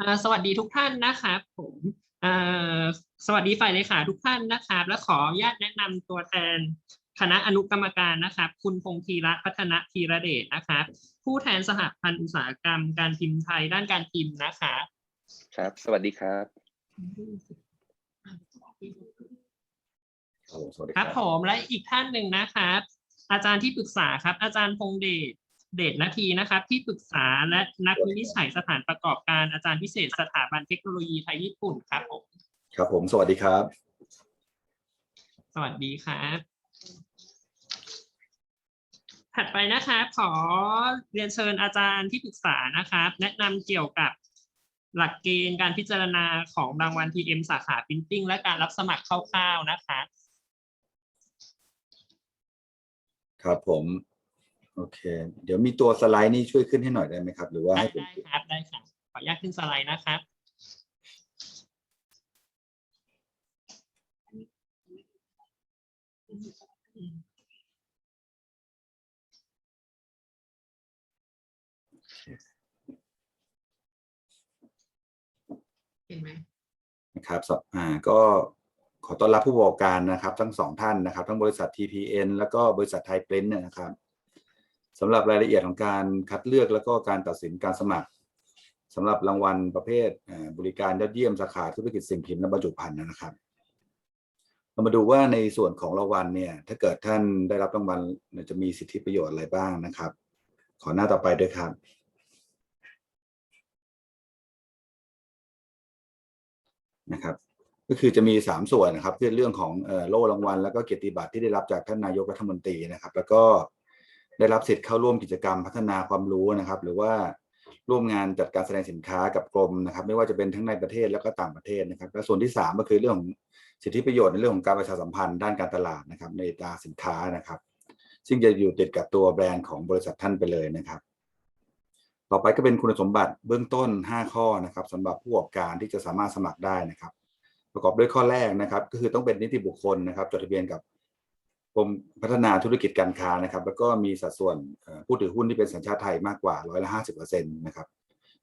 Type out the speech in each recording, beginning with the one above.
อ่าสวัสดีทุกท่านนะครับผมอ่าสวัสดีฝ่ายเลขาทุกท่านนะครับ และขออนุญาตแนะนำตัวแทนคณะอนุกรรมการนะครับ คุณพงธีระพัฒนธีระเดชนะครับ ผู้แทนสหพันธ์อุตสาหกรรมการพิมพ์ไทยด้านการพิมพ์นะครับครับ สวัสดีครับครับผมสวัสดีคครัรับบผมและอีกท่านหนึ่งนะครับอาจารย์ที่ปรึกษาครับ อาจารย์พงเดช เดชนาทีนะครับ ที่ปรึกษาและนักวินิจฉัยสถานประกอบการอาจารย์พิเศษสถาบันเทคโนโลยีไทยญี่ปุ่นครับผมครับผมสวัสดีครับ สวัสดีครับถัดไปนะครับขอเรียนเชิญอาจารย์ที่ปรึกษานะครับ แนะนำเกี่ยวกับหลักเกณฑ์การพิจารณาของรางวัล PM สาขา Printing และการรับสมัครคร่าวๆนะครับครับผม โอเค เดี๋ยวมีตัวสไลด์นี่ช่วยขึ้นให้หน่อยได้ไหมครับ หรือว่าได้ให้ผมได้ครับได้ครับขออนุญาตขึ้นสไลด์นะครับ เห็นไหมนะครับสอ่าก็ขอต้อนรับผู้ประกอบการนะครับ ทั้งสองท่านนะครับ ทั้งบริษัท TPN แล้วก็บริษัทไทยปริ้นเนี่ยนะครับ สำหรับรายละเอียดของการคัดเลือกแล้วก็การตัดสินการสมัครสำหรับรางวัลประเภทบริการยอดเยี่ยมสาขาธุรกิจสิ่งพิมพ์และบรรจุภัณฑ์นะครับ เรามาดูว่าในส่วนของรางวัลเนี่ยถ้าเกิดท่านได้รับรางวัลจะมีสิทธิประโยชน์อะไรบ้างนะครับ ขอหน้าต่อไปด้วยครับนะครับก็คือจะมี 3 ส่วนนะครับคือเรื่องของโล่รางวัล แล้วก็เกียรติบัตรที่ได้รับจากท่านนายกรัฐมนตรีนะครับ แล้วก็ ได้รับสิทธิ์เข้าร่วมกิจกรรมพัฒนาความรู้นะครับ หรือว่าร่วมงานจัดการแสดงสินค้ากับกรมนะครับ ไม่ว่าจะเป็นทั้งในประเทศแล้วก็ต่างประเทศนะครับ และส่วนที่ 3 ก็คือเรื่องของสิทธิประโยชน์ในเรื่องของการประชาสัมพันธ์ด้านการตลาดนะครับ ในตาสินค้านะครับ ซึ่งจะอยู่ติดกับตัวแบรนด์ของบริษัทท่านไปเลยนะครับ ต่อไปก็เป็นคุณสมบัติเบื้องต้น 5 ข้อนะครับสำหรับผู้ประกอบการที่จะสามารถสมัครได้นะครับ ประกอบด้วยข้อแรกนะครับ ก็คือต้องเป็นนิติบุคคลนะครับ จดทะเบียนกับ รมพัฒนาธุรกิจการค้านะครับ แล้วก็มีสัดส่วนผู้ถือหุ้นที่เป็นสัญชาติไทยมากกว่าร้อยละห้าสิบเปอร์เซ็นต์นะครับ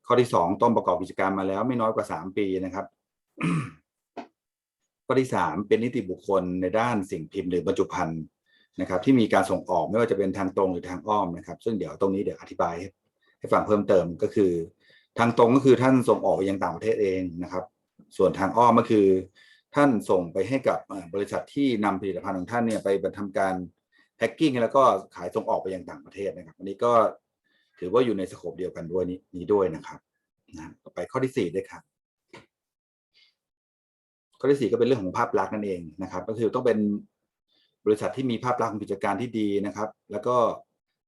ข้อที่สองต้องประกอบกิจการมาแล้วไม่น้อยกว่าสามปีนะครับ ข้อที่สามเป็นนิติบุคคลในด้านสิ่งพิมพ์หรือบรรจุภัณฑ์นะครับ ที่มีการส่งออกไม่ว่าจะเป็นทางตรงหรือทางอ้อมนะครับ ซึ่งเดี๋ยวตรงนี้เดี๋ยวอธิบายให้ฟังเพิ่มเติมก็คือ ทางตรงก็คือท่านส่งออกไปยังต่างประเทศเองนะครับ ส่วนทางอ้อมก็คือ ท่านส่งไปให้กับบริษัทที่นำผลิตภัณฑ์ของท่านเนี่ยไปบรรทำการแพ็กกิ้งแล้วก็ขายส่งออกไปยังต่างประเทศนะครับ อันนี้ก็ถือว่าอยู่ในสโคปเดียวกันด้วยนี้ด้วยนะครับนะต่อไปข้อที่สี่ด้วยครับข้อที่สี่ก็เป็นเรื่องของภาพลักษณ์นั่นเองนะครับ ก็คือต้องเป็นบริษัทที่มีภาพลักษณ์ของกิจการที่ดีนะครับ แล้วก็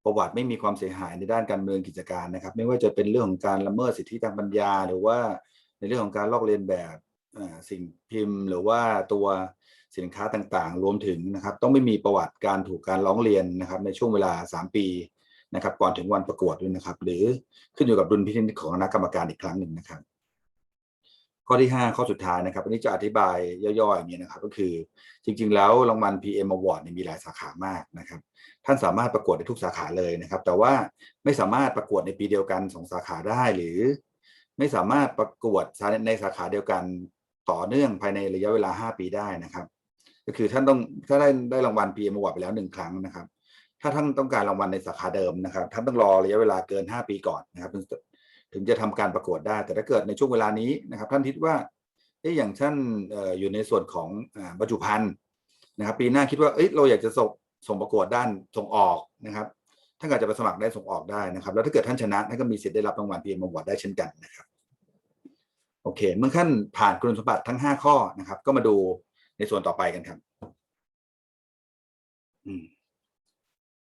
ประวัติไม่มีความเสียหายในด้านการเมืองกิจการนะครับ ไม่ว่าจะเป็นเรื่องของการละเมิดสิทธิทางปัญญา หรือว่าในเรื่องของการลอกเลียนแบบ สิ่งพิมพ์หรือว่าตัวสินค้าต่างๆ รวมถึงนะครับต้องไม่มีประวัติการถูกการร้องเรียนนะครับในช่วงเวลา 3 ปีนะครับก่อนถึงวันประกวดด้วยนะครับ หรือขึ้นอยู่กับดุลพินิจของคณะกรรมการอีกครั้งหนึ่งนะครับ ข้อที่ 5 ข้อสุดท้ายนะครับอันนี้จะอธิบายย่อยๆอย่างนี้นะครับ ก็คือจริงๆ แล้วรางวัล PM Award เนี่ยมีหลายสาขามากนะครับ ท่านสามารถประกวดในทุกสาขาเลยนะครับ แต่ว่าไม่สามารถประกวดในปีเดียวกันสองสาขาได้หรือไม่สามารถประกวดในสาขาเดียวกัน ต่อเนื่องภายในระยะเวลา 5 ปีได้นะครับ ก็คือท่านต้องถ้าได้ได้รางวัล PM Award ไปแล้วหนึ่งครั้งนะครับ ถ้าท่านต้องการรางวัลในสาขาเดิมนะครับ ท่านต้องรอระยะเวลาเกิน 5 ปีก่อนนะครับ ถึงจะทำการประกวดได้ แต่ถ้าเกิดในช่วงเวลานี้นะครับ ท่านคิดว่าเอ๊ะอย่างท่านออยู่ในส่วนของบรรจุภัณฑ์นะครับ ปีหน้าคิดว่าเอ้ยเราอยากจะส่งส่งประกวดด้านส่งออกนะครับท่านอาจจะไปสมัครได้ส่งออกได้นะครับ แล้วถ้าเกิดท่านชนะท่านก็มีสิทธิ์ได้รับรางวัล PM Award ได้เช่นกันนะครับ โอเค เมื่อท่านผ่านคุณสมบัติทั้ง 5 ข้อนะครับ ก็มาดูในส่วนต่อไปกันครับ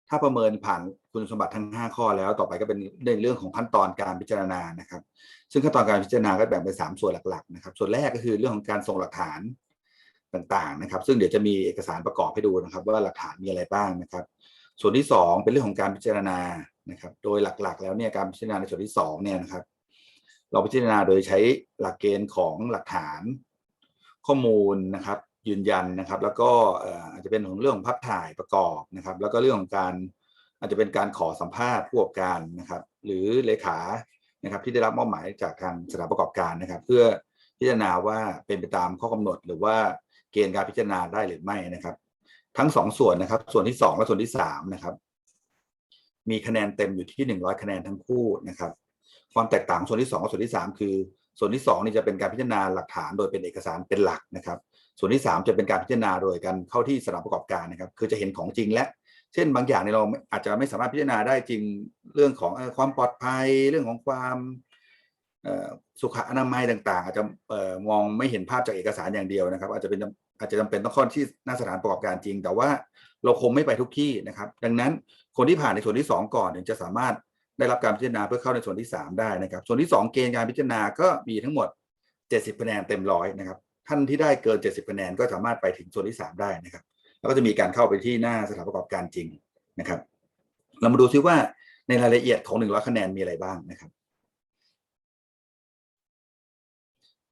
ถ้าประเมินผ่านคุณสมบัติทั้ง 5 ข้อแล้วต่อไปก็เป็นในเรื่องของขั้นตอนการพิจารณานะครับ ซึ่งขั้นตอนการพิจารณาก็แบ่งเป็น3ส่วนหลักๆนะครับ ส่วนแรกก็คือเรื่องของการส่งหลักฐานต่างๆนะครับ ซึ่งเดี๋ยวจะมีเอกสารประกอบให้ดูนะครับ ว่าหลักฐานมีอะไรบ้างนะครับ ส่วนที่ 2 เป็นเรื่องของการพิจารณานะครับ โดยหลักๆ แล้วเนี่ยการพิจารณาในส่วนที่2เนี่ยนะครับ เราพิจารณาโดยใช้หลักเกณฑ์ของหลักฐานข้อมูลนะครับยืนยันนะครับ แล้วก็อาจจะเป็นของเรื่องของภาพถ่ายประกอบนะครับ แล้วก็เรื่องของการอาจจะเป็นการขอสัมภาษณ์ผู้ประกอบการนะครับ หรือเลขานะครับที่ได้รับมอบหมายจากทางสถานประกอบการนะครับ เพื่อพิจารณาว่าเป็นไปตามข้อกำหนด หรือว่าเกณฑ์การพิจารณาได้หรือไม่นะครับ ทั้งสองส่วนนะครับ ส่วนที่สองและส่วนที่สามนะครับมีคะแนนเต็มอยู่ที่หนึ่งร้อยคะแนนทั้งคู่นะครับ ความแตกต่างส่วนที่สองกับส่วนที่สามคือ ส่วนที่สองนี่จะเป็นการพิจารณาหลักฐานโดยเป็นเอกสารเป็นหลักนะครับ ส่วนที่สามจะเป็นการพิจารณาโดยการเข้าที่สถานประกอบการนะครับ คือจะเห็นของจริงและ เช่นบางอย่างเนี่ยเราอาจจะไม่สามารถพิจารณาได้จริงเรื่องของความปลอดภัยเรื่องของความสุขอนามัยต่างๆ อาจจะมองไม่เห็นภาพจากเอกสารอย่างเดียวนะครับ อาจจะเป็นอาจจะจำเป็นต้องข้อที่หน้าสถานประกอบการจริง แต่ว่าเราคงไม่ไปทุกที่นะครับ ดังนั้นคนที่ผ่านในส่วนที่สองก่อนถึงจะสามารถ ได้รับการพิจารณาเพื่อเข้าในส่วนที่สามได้นะครับ ส่วนที่สองเกณฑ์การพิจารณาก็มีทั้งหมด 70คะแนนเต็มร้อยนะครับ ท่านที่ได้เกิน 70คะแนนก็สามารถไปถึงส่วนที่สามได้นะครับ แล้วก็จะมีการเข้าไปที่หน้าสถานประกอบการจริงนะครับ เรามาดูซิว่าในรายละเอียดของหนึ่งร้อยคะแนนมีอะไรบ้างนะครับ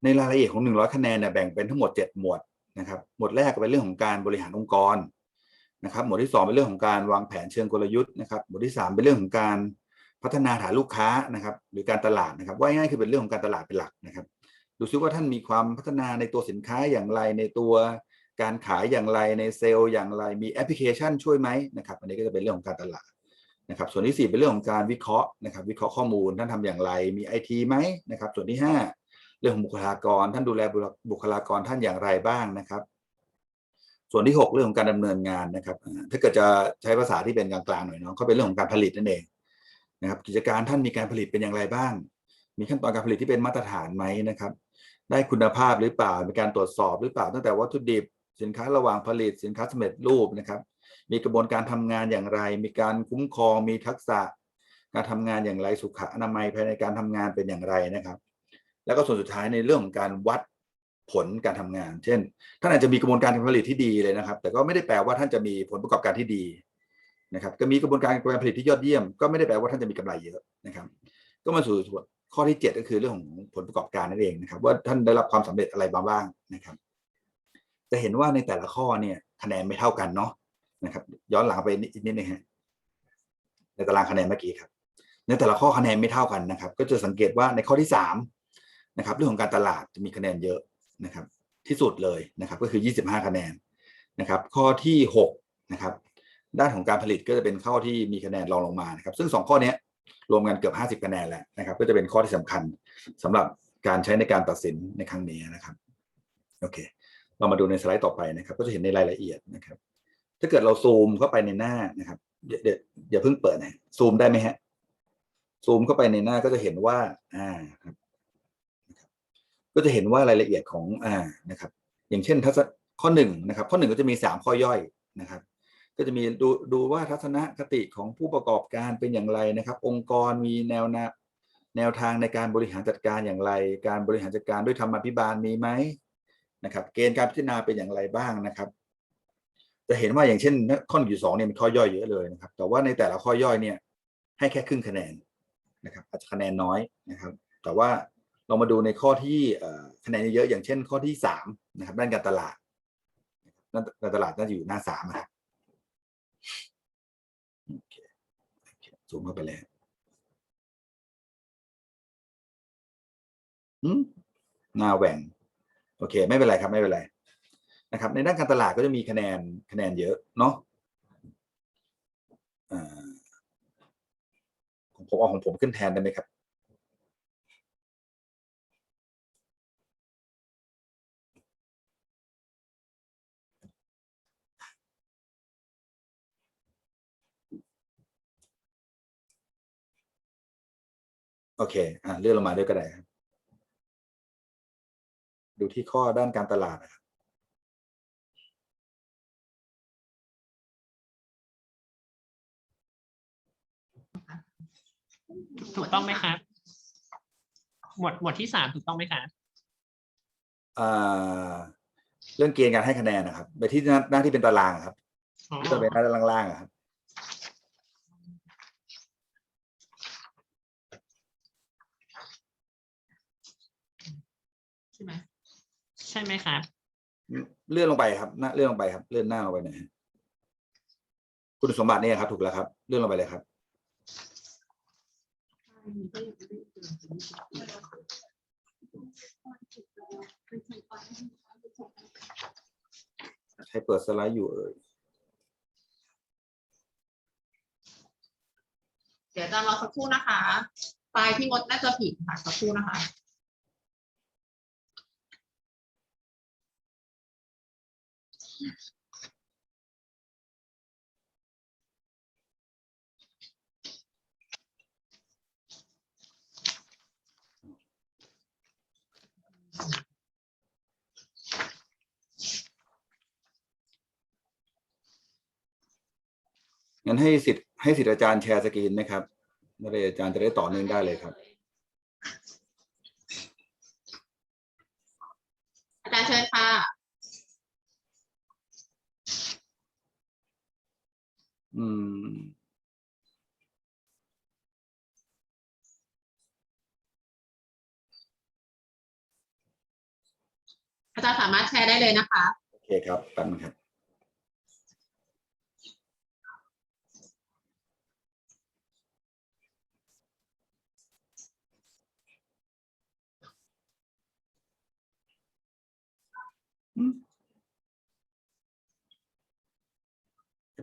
ในรายละเอียดของหนึ่งร้อยคะแนนเนี่ยแบ่งเป็นทั้งหมดเจ็ดหมวดนะครับ หมวดแรกเป็นเรื่องของการบริหารองค์กรนะครับ หมวดที่สองเป็นเรื่องของการวางแผนเชิงกลยุทธ์นะครับ หมวดที่สามเป็นเรื่องของการ พัฒนาฐานลูกค้านะครับหรือการตลาดนะครับ ว่าง่ายคือเป็นเรื่องของการตลาดเป็นหลักนะครับดูซิว่าท่านมีความพัฒนาในตัวสินค้าอย่างไรในตัวการขายอย่างไรในเซลล์อย่างไรมีแอปพลิเคชันช่วยไหมนะครับ อันนี้ก็จะเป็นเรื่องของการตลาดนะครับ ส่วนที่สี่เป็นเรื่องของการวิเคราะห์นะครับ วิเคราะห์ข้อมูลท่านทำอย่างไร มีไอทีไหมนะครับ ส่วนที่ห้าเรื่องของบุคลากร ท่านดูแลบุคลากรท่านอย่างไรบ้างนะครับ ส่วนที่หกเรื่องของการดำเนินงานนะครับ ถ้าเกิดจะใช้ภาษาที่เป็นกลางๆหน่อยเนาะก็เป็นเรื่องของการผลิตนั่นเอง นะครับกิจการท่านมีการผลิตเป็นอย่างไรบ้าง มีขั้นตอนการผลิตที่เป็นมาตรฐานไหมนะครับ ได้คุณภาพหรือเปล่า มีการตรวจสอบหรือเปล่า ตั้งแต่วัตถุดิบ สินค้าระหว่างผลิต สินค้าสำเร็จรูปนะครับ มีกระบวนการทำงานอย่างไร มีการคุ้มครอง มีทักษะ การทำงานอย่างไร สุขอนามัยภายในการทำงานเป็นอย่างไรนะครับ แล้วก็ส่วนสุดท้ายในเรื่องของการวัดผลการทำงาน เช่น ท่านอาจจะมีกระบวนการการผลิตที่ดีเลยนะครับ แต่ก็ไม่ได้แปลว่าท่านจะมีผลประกอบการที่ดี นะครับก็มีกระบวนการการผลิตที่ยอดเยี่ยม ก็ไม่ได้แปลว่าท่านจะมีกำไรเยอะนะครับ ก็มาสู่ข้อที่ 7 ก็คือเรื่องของผลประกอบการนั่นเองนะครับ ว่าท่านได้รับความสำเร็จอะไรบ้างนะครับ จะเห็นว่าในแต่ละข้อเนี่ยคะแนนไม่เท่ากันเนาะนะครับ ย้อนหลังไปนิดนิดนึงฮะในตารางคะแนนเมื่อกี้ครับ ในแต่ละข้อคะแนนไม่เท่ากันนะครับ ก็จะสังเกตว่าในข้อที่สามนะครับ เรื่องของการตลาดจะมีคะแนนเยอะนะครับ ที่สุดเลยนะครับ ก็คือ 25 คะแนนนะครับ ข้อที่6นะครับ ด้านของการผลิตก็จะเป็นข้อที่มีคะแนนรองลงมานะครับซึ่งสองข้อนี้รวมกันเกือบ 50 คะแนนแหละนะครับ ก็จะเป็นข้อที่สำคัญสำหรับการใช้ในการตัดสินในครั้งนี้นะครับโอเค เรามาดูในสไลด์ต่อไปนะครับ ก็จะเห็นในรายละเอียดนะครับ ถ้าเกิดเราซูมเข้าไปในหน้านะครับเดี๋ยวเดี๋ยวอย่าเพิ่งเปิดนะซูมได้ไหมฮะซูมเข้าไปในหน้าก็จะเห็นว่าอ่าครับก็จะเห็นว่ารายละเอียดของอ่านะครับ อย่างเช่นทัศนข้อหนึ่งนะครับ ข้อหนึ่งก็จะมีสามข้อย่อยนะครับ ก็จะมีดูดูว่าทัศนคติของผู้ประกอบการเป็นอย่างไรนะครับ องค์กรมีแนวนาแนวทางในการบริหารจัดการอย่างไร การบริหารจัดการด้วยธรรมาภิบาลมีไหมนะครับเกณฑ์การพิจารณาเป็นอย่างไรบ้างนะครับ จะเห็นว่าอย่างเช่นข้อหนึ่งสองเนี่ยมีข้อย่อยเยอะเลยนะครับ แต่ว่าในแต่ละข้อย่อยเนี่ยให้แค่ครึ่งคะแนนนะครับอาจจะคะแนนน้อยนะครับ แต่ว่าเรามาดูในข้อที่คะแนนเยอะอย่างเช่น ข้อที่สามนะครับด้านการตลาดด้านการตลาดน่าจะอยู่หน้าสามนะครับ โอเคโอเค ซูมเข้าไปเลยหืมหน้าแหว่งโอเค ไม่เป็นไรครับไม่เป็นไรนะครับ ในด้านการตลาดก็จะมีคะแนนคะแนนเยอะเนาะอ่าของผมเอาของผมขึ้นแทนได้ไหมครับ โอเคอ่าเลื่อนลงมาด้วยก็ได้ครับดูที่ข้อด้านการตลาดนะครับถูกต้องไหมครับ หมวดหมวดที่สามถูกต้องไหมครับอ่าเรื่องเกณฑ์การให้คะแนนนะครับไปที่หน้าหน้าที่เป็นตารางอะครับอ๋อที่จะเป็นหน้าล่างๆอะครับ ช่ไหมใช่ไหมครับเลื่อนลงไปครับหน้าเลื่อนลงไปครับ เลื่อนหน้าลงไปหน่อยฮะคุณสมบัติเนี่ยครับ ถูกแล้วครับ เลื่อนลงไปเลยครับ ใครเปิดสไลด์อยู่เอ่ยเดี๋ยวอาจารย์รอสักครู่นะคะไฟล์ที่มดน่าจะผิดค่ะสักครู่นะคะ งั้นให้สิทธิ์ให้สิทธิ์อาจารย์แชร์สกรีนไหมครับไม่ได้อาจารย์จะได้ต่อเนื่องได้เลยครับ อาจารย์เชิญค่ะ อืม อาจารย์สามารถแชร์ได้เลยนะคะ โอเคครับแป๊บนึงครับ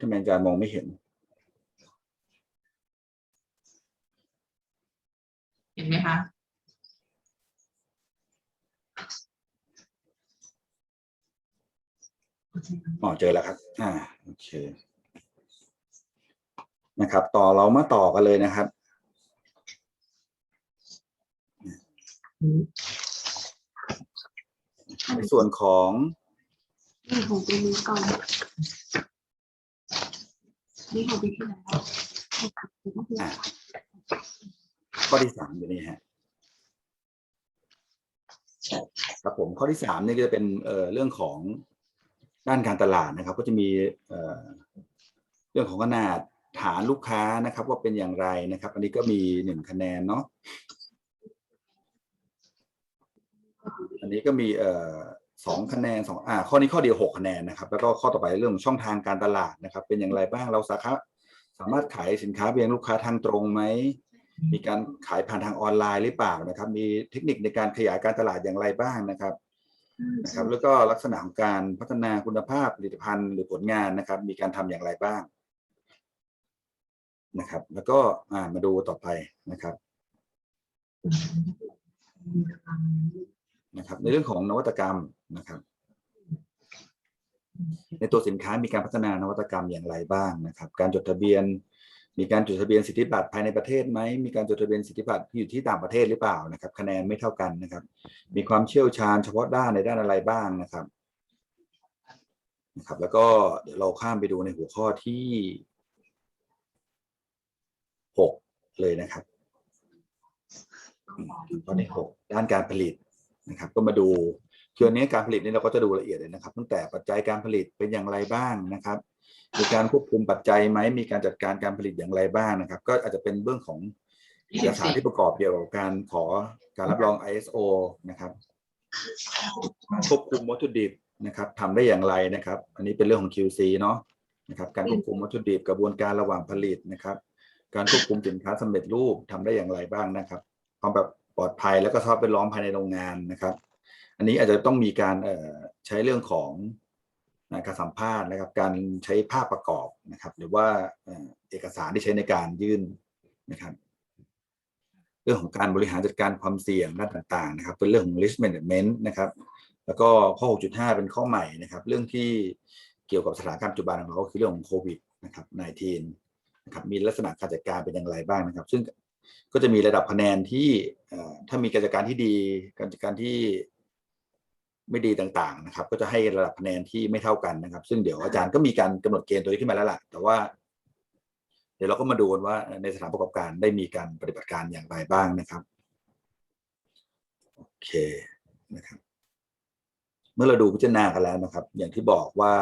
ทำไมอาจารย์มองไม่เห็น เห็นไหมคะอ๋อเจอแล้วครับ อ่า โอเค นะครับ ต่อเรามาต่อกันเลยนะครับ ในส่วนของนี่ของปีนี้ก่อน นี่ของปีที่แล้วอ่าข้อที่สามอยู่นี่ฮะครับผมข้อที่สามนี่ก็จะเป็นเอ่อเรื่องของด้านการตลาดนะครับ ก็จะมีเอ่อเรื่องของขนาดฐานลูกค้านะครับ ว่าเป็นอย่างไรนะครับ อันนี้ก็มีหนึ่งคะแนนเนาะ อันนี้ก็มีเอ่อสองคะแนนสองอ่าข้อนี้ข้อเดียวหกคะแนนนะครับ แล้วก็ข้อต่อไปเรื่องของช่องทางการตลาดนะครับ เป็นอย่างไรบ้างเราสาขาสามารถขายสินค้าเพียงลูกค้าทางตรงไหมมีการขายผ่านทางออนไลน์หรือเปล่านะครับ มีเทคนิคในการขยายการตลาดอย่างไรบ้างนะครับนะครับ แล้วก็ลักษณะของการพัฒนาคุณภาพผลิตภัณฑ์หรือผลงานนะครับ มีการทำอย่างไรบ้างนะครับ แล้วก็อ่ามาดูต่อไปนะครับ นะครับ ในเรื่องของนวัตกรรมนะครับ ในตัวสินค้ามีการพัฒนานวัตกรรมอย่างไรบ้างนะครับ การจดทะเบียน มีการจดทะเบียนสิทธิบัตรภายในประเทศไหมมีการจดทะเบียนสิทธิบัตรที่อยู่ที่ต่างประเทศหรือเปล่านะครับ คะแนนไม่เท่ากันนะครับ มีความเชี่ยวชาญเฉพาะด้านในด้านอะไรบ้างนะครับนะครับ แล้วก็เดี๋ยวเราข้ามไปดูในหัวข้อที่หกเลยนะครับอืมข้อที่หกด้านการผลิต นะครับก็มาดูคืออันนี้การผลิตนี่เราก็จะดูละเอียดเลยนะครับ ตั้งแต่ปัจจัยการผลิตเป็นอย่างไรบ้างนะครับ มีการควบคุมปัจจัยไหมมีการจัดการการผลิตอย่างไรบ้างนะครับ ก็อาจจะเป็นเรื่องของเอกสารที่ประกอบเกี่ยวกับการขอการรับรอง ISO นะครับการควบคุมวัตถุดิบนะครับทำได้อย่างไรนะครับ อันนี้เป็นเรื่องของ QC เนาะนะครับ การควบคุมวัตถุดิบกระบวนการระหว่างผลิตนะครับ การควบคุมสินค้าสำเร็จรูปทำได้อย่างไรบ้างนะครับความแบบ ปลอดภัยแล้วก็สภาพแวดล้อมภายในโรงงานนะครับ อันนี้อาจจะต้องมีการเอ่อใช้เรื่องของการสัมภาษณ์นะครับ การใช้ภาพประกอบนะครับ หรือว่าเอ่อเอกสารที่ใช้ในการยื่นนะครับเรื่องของการบริหารจัดการความเสี่ยงด้านต่างๆนะครับ เป็นเรื่องของ risk management นะครับ แล้วก็ข้อ 6.5 เป็นข้อใหม่นะครับ เรื่องที่เกี่ยวกับสถานการณ์ปัจจุบันของเราก็คือเรื่องของโควิดนะครับ 19 นะครับ มีลักษณะการจัดการเป็นอย่างไรบ้างนะครับ ซึ่ง ก็จะมีระดับคะแนนที่เอ่อถ้ามีการจัดการที่ดี การจัดการที่ไม่ดีต่างๆนะครับ ก็จะให้ระดับคะแนนที่ไม่เท่ากันนะครับ ซึ่งเดี๋ยวอาจารย์ก็มีการกำหนดเกณฑ์ตัวนี้ขึ้นมาแล้วล่ะ แต่ว่า เดี๋ยวเราก็มาดูกันว่าในสถานประกอบการได้มีการปฏิบัติการอย่างไรบ้างนะครับโอเคนะครับ เมื่อเราดูพิจารณากันแล้วนะครับ อย่างที่บอกว่า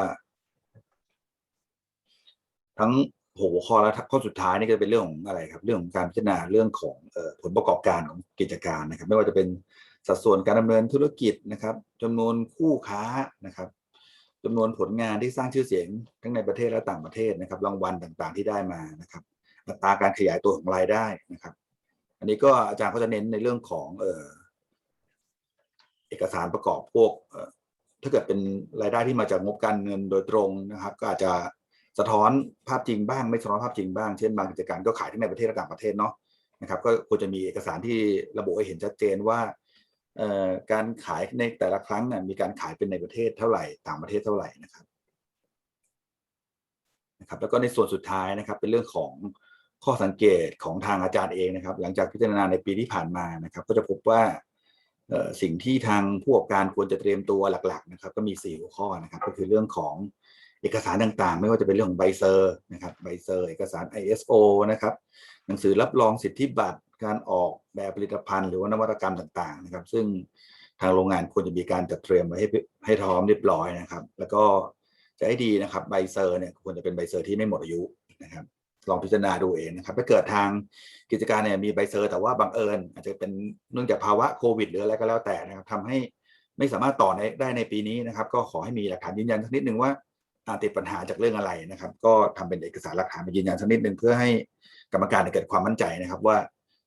ทั้ง หัวข้อและข้อสุดท้ายนี่ก็จะเป็นเรื่องของอะไรครับ เรื่องของการพิจารณาเรื่องของผลประกอบการของกิจการนะครับ ไม่ว่าจะเป็นสัดส่วนการดำเนินธุรกิจนะครับจำนวนคู่ค้านะครับจำนวนผลงานที่สร้างชื่อเสียงทั้งในประเทศและต่างประเทศนะครับรางวัลต่างๆที่ได้มานะครับอัตราการขยายตัวของรายได้นะครับ อันนี้ก็อาจารย์ก็จะเน้นในเรื่องของเออเอกสารประกอบพวกถ้าเกิดเป็นรายได้ที่มาจากงบการเงินโดยตรงนะครับ ก็อาจจะ สะท้อนภาพจริงบ้าง ไม่สะท้อนภาพจริงบ้าง เช่นบางกิจการก็ขายทั้งในประเทศและต่างประเทศเนาะนะครับก็ควรจะมีเอกสารที่ระบุให้เห็นชัดเจนว่าการขายในแต่ละครั้งนี่ยมีการขายเป็นในประเทศเท่าไหร่ต่างประเทศเท่าไหร่นะครับนะครับแล้วก็ในส่วนสุดท้ายนะครับ เป็นเรื่องของข้อสังเกตของทางอาจารย์เองนะครับ หลังจากพิจารณาในปีที่ผ่านมานะครับ ก็จะพบว่าสิ่งที่ทางผู้ประกอบการควรจะเตรียมตัวหลัก ๆ นะครับ ก็มี4หัวข้อนะครับ ก็คือเรื่องของ เอกสารต่างๆ ไม่ว่าจะเป็นเรื่องของใบเซอร์นะครับใบเซอร์ เอกสาร ISO นะครับหนังสือรับรองสิทธิบัตรการออกแบบผลิตภัณฑ์หรือว่านวัตกรรมต่างๆนะครับ ซึ่งทางโรงงานควรจะมีการจัดเตรียมไว้ให้ให้พร้อมเรียบร้อยนะครับ แล้วก็จะให้ดีนะครับใบเซอร์เนี่ยควรจะเป็นใบเซอร์ที่ไม่หมดอายุนะครับลองพิจารณาดูเองนะครับถ้าเกิดทางกิจการเนี่ยมีใบเซอร์ แต่ว่าบังเอิญ อาจจะเป็นเนื่องจากภาวะโควิดหรืออะไรก็แล้วแต่นะครับทำให้ไม่สามารถต่อในได้ในปีนี้นะครับ ก็ขอให้มีหลักฐานยืนยันสักนิดหนึ่งว่า ติดปัญหาจากเรื่องอะไรนะครับ ก็ทำเป็นเอกสารหลักฐานมายืนยันสักนิดหนึ่งเพื่อให้กรรมการเนี่ยเกิดความมั่นใจนะครับว่า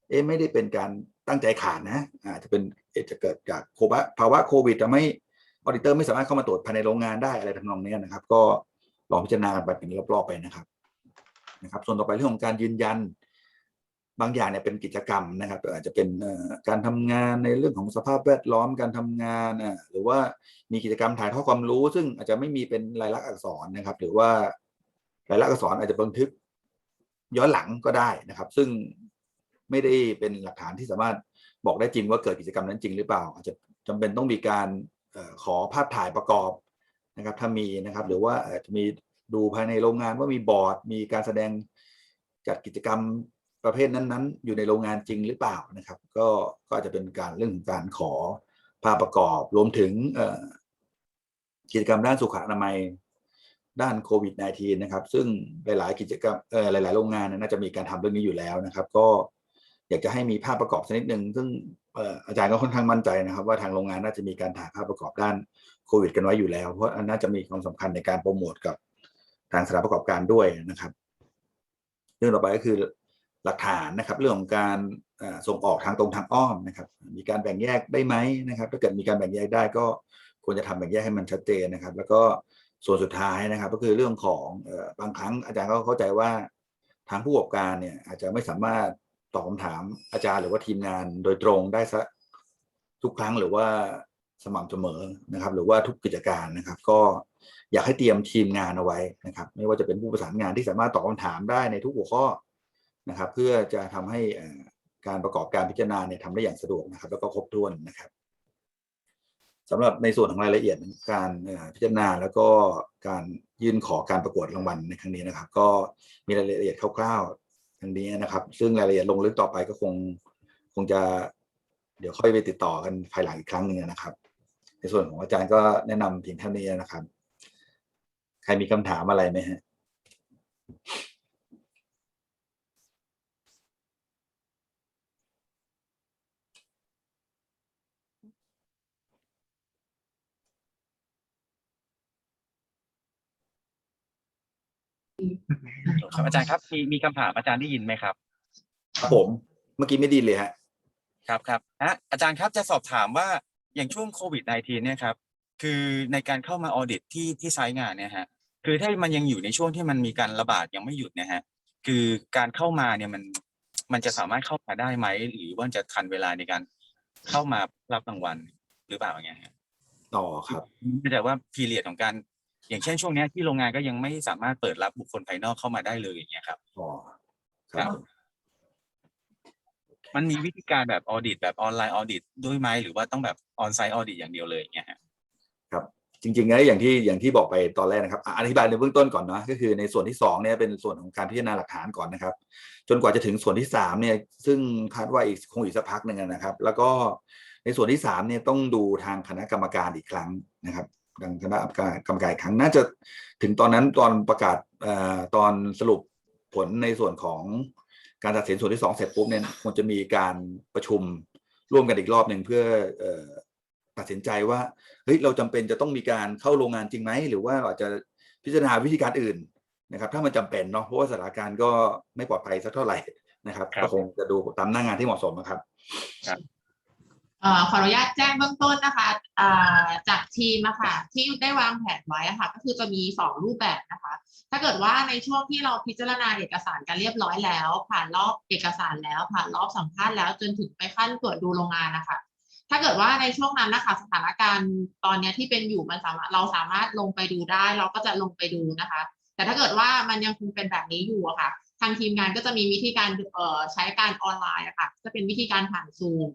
เอ๊ะไม่ได้เป็นการตั้งใจขาดนะอาจจะเป็นเอจะเกิดจากโควะภาวะโควิดทำให้ออดิเตอร์ไม่สามารถเข้ามาตรวจภายในโรงงานได้อะไรทำนองนี้นะครับ ก็ลองพิจารณาไปเป็นรอบๆไปนะครับนะครับ ส่วนต่อไปเรื่องของการยืนยัน บางอย่างเนี่ยเป็นกิจกรรมนะครับ อาจจะเป็นการทำงานในเรื่องของสภาพแวดล้อมการทำงานอะหรือว่ามีกิจกรรมถ่ายทอดความรู้ ซึ่งอาจจะไม่มีเป็นลายลักษณ์อักษรนะครับ หรือว่าลายลักษณ์อักษรอาจจะบันทึกย้อนหลังก็ได้นะครับ ซึ่งไม่ได้เป็นหลักฐานที่สามารถบอกได้จริงว่าเกิดกิจกรรมนั้นจริงหรือเปล่า อาจจะจำเป็นต้องมีการขอภาพถ่ายประกอบนะครับ ถ้ามีนะครับ หรือว่าอาจจะมีดูภายในโรงงานว่ามีบอร์ด มีการแสดงจัดกิจกรรม ประเภทนั้นๆ อยู่ในโรงงานจริงหรือเปล่านะครับ ก็ก็อาจจะเป็นการเรื่องของการขอภาพประกอบรวมถึงกิจกรรมด้านสุขอนามัยด้านโควิด -19 นะครับ ซึ่งหลาย ๆ กิจกรรมหลาย ๆ โรงงานน่าจะมีการทำเรื่องนี้อยู่แล้วนะครับ ก็อยากจะให้มีภาพประกอบสักนิดหนึ่งซึ่งอาจารย์ก็ค่อนข้างมั่นใจนะครับ ว่าทางโรงงานน่าจะมีการถ่ายภาพประกอบด้านโควิด กันไว้อยู่แล้ว เพราะน่าจะมีความสำคัญในการโปรโมทกับทางสถานประกอบการด้วยนะครับ เรื่องต่อไปก็คือ หลักฐานนะครับเรื่องของการส่งออกทางตรงทางอ้อมนะครับ มีการแบ่งแยกได้ไหมนะครับ ถ้าเกิดมีการแบ่งแยกได้ก็ควรจะทำแบ่งแยกให้มันชัดเจนนะครับ แล้วก็ส่วนสุดท้ายนะครับ ก็คือเรื่องของบางครั้งอาจารย์ก็เข้าใจว่าทางผู้ประกอบการเนี่ยอาจจะไม่สามารถตอบคำถามอาจารย์หรือว่าทีมงานโดยตรงได้ซะทุกครั้งหรือว่าสม่ำเสมอนะครับ หรือว่าทุกกิจการนะครับ ก็อยากให้เตรียมทีมงานเอาไว้นะครับ ไม่ว่าจะเป็นผู้ประสานงานที่สามารถตอบคำถามได้ในทุกหัวข้อ นะครับ เพื่อจะทำให้การประกอบการพิจารณาเนี่ยทำได้อย่างสะดวกนะครับ แล้วก็ครบถ้วนนะครับสำหรับในส่วนของรายละเอียดการพิจารณาแล้วก็การยื่นขอการประกวดรางวัลในครั้งนี้นะครับ ก็มีรายละเอียดคร่าวๆทางนี้นะครับ ซึ่งรายละเอียดลงลึกต่อไปก็คงคงจะเดี๋ยวค่อยไปติดต่อกันภายหลังอีกครั้งหนึ่งนะครับ ในส่วนของอาจารย์ก็แนะนำเพียงเท่านี้นะครับ ใครมีคำถามอะไรไหมฮะ ครับอาจารย์ครับมีมีคำถามอาจารย์ได้ยินไหมครับ ครับผม เมื่อกี้ไม่ไดีเลยฮะ ครับครับฮะอาจารย์ครับจะสอบถามว่าอย่างช่วงโควิด -19 เนี่ยครับ คือในการเข้ามาออดิตที่ที่ไซต์งานเนี่ยฮะ คือถ้ามันยังอยู่ในช่วงที่มันมีการระบาดยังไม่หยุดเนะฮะ คือการเข้ามาเนี่ยมันมันจะสามารถเข้ามาได้ไหมหรือว่าจะทันเวลาในการเข้ามารับรางวัลหรือเปล่าอย่างเงี้ยฮะต่อครับ ไม่แต่ว่าพีเรียดของการ อย่างเช่นช่วงเนี้ยที่โรงงานก็ยังไม่สามารถเปิดรับบุคคลภายนอกเข้ามาได้เลยอย่างเงี้ยครับต่อครับ มันมีวิธีการแบบออดิตแบบออนไลน์ออดิตด้วยไหมหรือว่าต้องแบบออนไซต์ออดิตอย่างเดียวเลยอย่างเงี้ยฮะครับ จริงๆแล้วอย่างที่อย่างที่บอกไปตอนแรกนะครับอะอธิบายในเบื้องต้นก่อนนะก็คือในส่วนที่สองเนี่ยเป็นส่วนของการพิจารณาหลักฐานก่อนนะครับ จนกว่าจะถึงส่วนที่สามเนี่ยซึ่งคาดว่าอีกคงอีกสักพักหนึ่งนะครับ แล้วก็ในส่วนที่สามเนี่ยต้องดูทางคณะกรรมการอีกครั้งนะครับ ทางคณะกรรมการอีกครั้งน่าจะถึงตอนนั้นตอนประกาศเอ่อตอนสรุปผลในส่วนของการตัดสินส่วนที่สองเสร็จปุ๊บเนี่ยคงจะมีการประชุมร่วมกันอีกรอบหนึ่งเพื่อเอ่อตัดสินใจว่าเฮ้ยเราจำเป็นจะต้องมีการเข้าโรงงานจริงไหมหรือว่าอาจจะพิจารณาวิธีการอื่นนะครับ ถ้ามันจำเป็นเนาะเพราะว่าสถานการณ์ก็ไม่ปลอดภัยสักเท่าไหร่นะครับครับก็คงจะดูตามหน้างานที่เหมาะสมนะครับเออขออนุญาตแจ้งเบื้องต้นนะคะจากทีมนะคะที่ได้วางแผนไว้ะค่ะก็คือจะมีสองรูปแบบนะคะ ถ้าเกิดว่าในช่วงที่เราพิจารณาเอกสารกันเรียบร้อยแล้ว ผ่านรอบเอกสารแล้ว ผ่านรอบสัมภาษณ์แล้วจนถึงไปขั้นตรวจดูโรงงานนะคะถ้าเกิดว่าในช่วงนั้นนะคะสถานการณ์ตอนนี้ที่เป็นอยู่มันสามารถเราสามารถลงไปดูได้ เราก็จะลงไปดูนะคะ แต่ถ้าเกิดว่ามันยังคงเป็นแบบนี้อยู่อะค่ะ ทางทีมงานก็จะมีวิธีการใช้การออนไลน์อะค่ะจะเป็นวิธีการผ่านซูม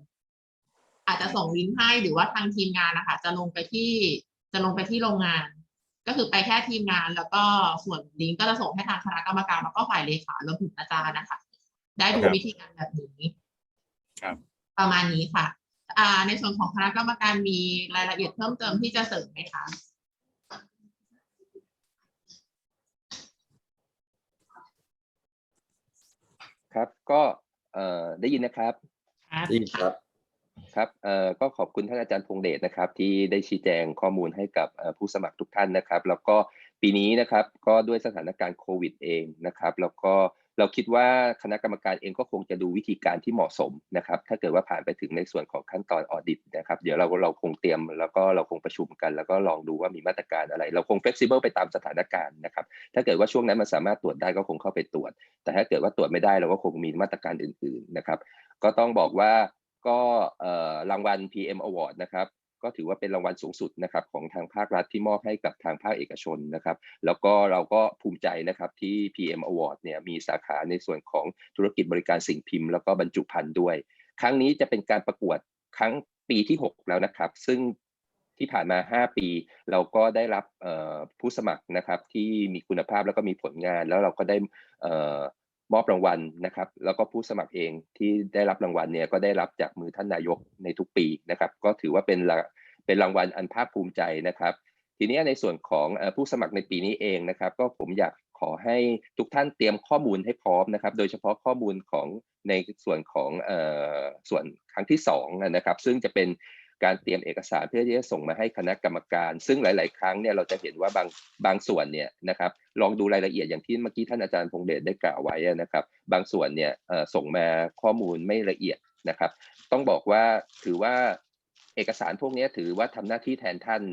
อาจจะส่งลิงก์ให้หรือว่าทางทีมงานนะคะจะลงไปที่จะลงไปที่โรงงาน ก็คือไปแค่ทีมงาน แล้วก็ส่วนลิงก์ก็จะส่งให้ทางคณะกรรมการแล้วก็ฝ่ายเลขารวมถึงอาจารย์นะคะ ได้ดูครับวิธีการแบบนี้ครับ ประมาณนี้ค่ะอ่าในส่วนของคณะกรรมการมีรายละเอียดเพิ่มเติมที่จะเสริมไหมคะครับก็เอ่อได้ยินนะครับครับดีครับ ครับเอ่อก็ขอบคุณท่านอาจารย์พงเดชนะครับ ที่ได้ชี้แจงข้อมูลให้กับผู้สมัครทุกท่านนะครับ แล้วก็ปีนี้นะครับก็ด้วยสถานการณ์โควิดเองนะครับ แล้วก็เราคิดว่าคณะกรรมการเองก็คงจะดูวิธีการที่เหมาะสมนะครับ ถ้าเกิดว่าผ่านไปถึงในส่วนของขั้นตอนออดิตนะครับ เดี๋ยวเราเราคงเตรียมแล้วก็เราคงประชุมกัน แล้วก็ลองดูว่ามีมาตรการอะไร เราคง flexible ไปตามสถานการณ์นะครับ ถ้าเกิดว่าช่วงนั้นมันสามารถตรวจได้ก็คงเข้าไปตรวจ แต่ถ้าเกิดว่าตรวจไม่ได้เราก็คงมีมาตรการอื่น ๆนะครับ ก็ต้องบอกว่า ก็รางวัล PM Award นะครับก็ถือว่าเป็นรางวัลสูงสุดนะครับของทางภาครัฐที่มอบให้กับทางภาคเอกชนนะครับ แล้วก็เราก็ภูมิใจนะครับที่ PM Award เนี่ยมีสาขาในส่วนของธุรกิจบริการสิ่งพิมพ์แล้วก็บรรจุภัณฑ์ด้วย ครั้งนี้จะเป็นการประกวดครั้งปีที่ 6 แล้วนะครับ ซึ่งที่ผ่านมา 5 ปี เราก็ได้รับผู้สมัครนะครับที่มีคุณภาพแล้วก็มีผลงาน แล้วเราก็ได้ มอบรางวัลนะครับ แล้วก็ผู้สมัครเองที่ได้รับรางวัลเนี่ยก็ได้รับจากมือท่านนายกในทุกปีนะครับ ก็ถือว่าเป็นเป็นรางวัลอันภาคภูมิใจนะครับ ทีนี้ในส่วนของผู้สมัครในปีนี้เองนะครับ ก็ผมอยากขอให้ทุกท่านเตรียมข้อมูลให้พร้อมนะครับ โดยเฉพาะข้อมูลของในส่วนของส่วนครั้งที่สองนะครับ ซึ่งจะเป็น การเตรียมเอกสารเพื่อที่จะส่งมาให้คณะกรรมการ ซึ่งหลาย ๆ ครั้งเนี่ยเราจะเห็นว่าบางบางส่วนเนี่ยนะครับลองดูรายละเอียดอย่างที่เมื่อกี้ท่านอาจารย์พงเดชได้กล่าวไว้นะครับ บางส่วนเนี่ยส่งมาข้อมูลไม่ละเอียดนะครับ ต้องบอกว่าถือว่าเอกสารพวกนี้ถือว่าทำหน้าที่แทนท่าน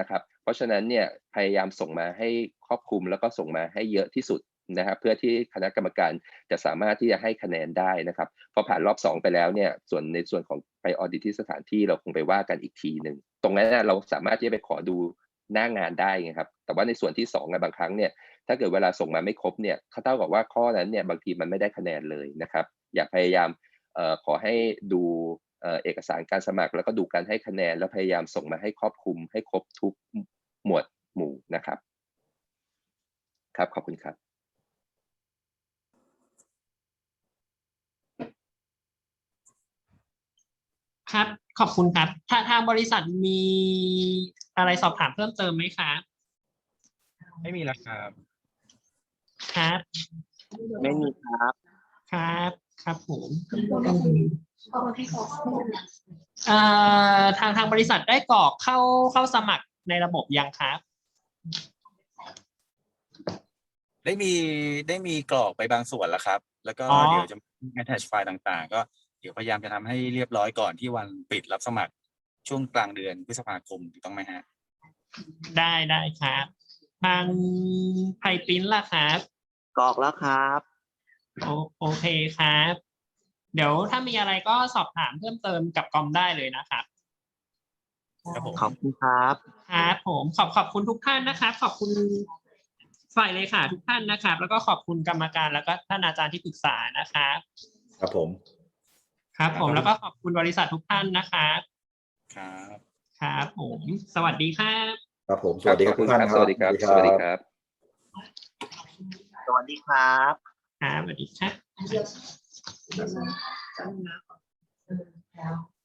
นะครับ เพราะฉะนั้นเนี่ยพยายามส่งมาให้ครอบคลุมแล้วก็ส่งมาให้เยอะที่สุด นะครับเพื่อที่คณะกรรมการจะสามารถที่จะให้คะแนนได้นะครับพอผ่านรอบ 2 ไปแล้วเนี่ยส่วนในส่วนของไปออดิตที่สถานที่เราคงไปว่ากันอีกทีหนึ่งตรงนั้นะเราสามารถที่จะไปขอดูหน้างานได้ไงครับแต่ว่าในส่วนที่2องอะบางครั้งเนี่ยถ้าเกิดเวลาส่งมาไม่ครบเนี่ยเขาเท่ากับว่าข้อนั้นเนี่ยบางทีมันไม่ได้คะแนนเลยนะครับ อยากพยายามออขอให้ดูเอกสารการสมัคร แล้วก็ดูการให้คะแนนแล้วพยายามส่งมาให้ครอบคลุมให้ครบทุกหมวดหมู่นะครับ ครับขอบคุณครับ ครับขอบคุณครับทางทางบริษัทมีอะไรสอบถามเพิ่มเติมไหมครับไม่มีแล้วครับ ครับ ไม่มีครับ ครับ ครับผมเอาให้เขาพูดเอ่อทางทางบริษัทได้กรอกเข้าเข้าสมัครในระบบยังครับ ได้มีได้มีกรอกไปบางส่วนแล้วครับ แล้วก็อ๋อ เดี๋ยวจะ attach ไฟล์ต่างๆ ก็ เดี๋ยวพยายามจะทำให้เรียบร้อยก่อนที่วันปิดรับสมัครช่วงกลางเดือนพฤษภาคมถูกต้องไหมฮะ ได้ได้ครับ ทางไพปริ้นล่ะครับกรอกแล้วครับโอโอเคครับ เดี๋ยวถ้ามีอะไรก็สอบถามเพิ่มเติมกับกอมได้เลยนะครับครับผมขอบคุณครับครับผมขอบขอบคุณทุกท่านนะครับ ขอบคุณฝ่ายเลขาทุกท่านนะครับ แล้วก็ขอบคุณกรรมการแล้วก็ท่านอาจารย์ที่ปรึกษานะครับ ครับผม ครับ ผมแล้วก็ขอบคุณบริษัททุกท่านนะครับครับ ครับผมสวัสดีครับ ครับผม สวัสดีครับขอทุณกท่านสวัสดีครับ สวัสดีครับ สวัสดีครับครับสวัสดีครับจำนะ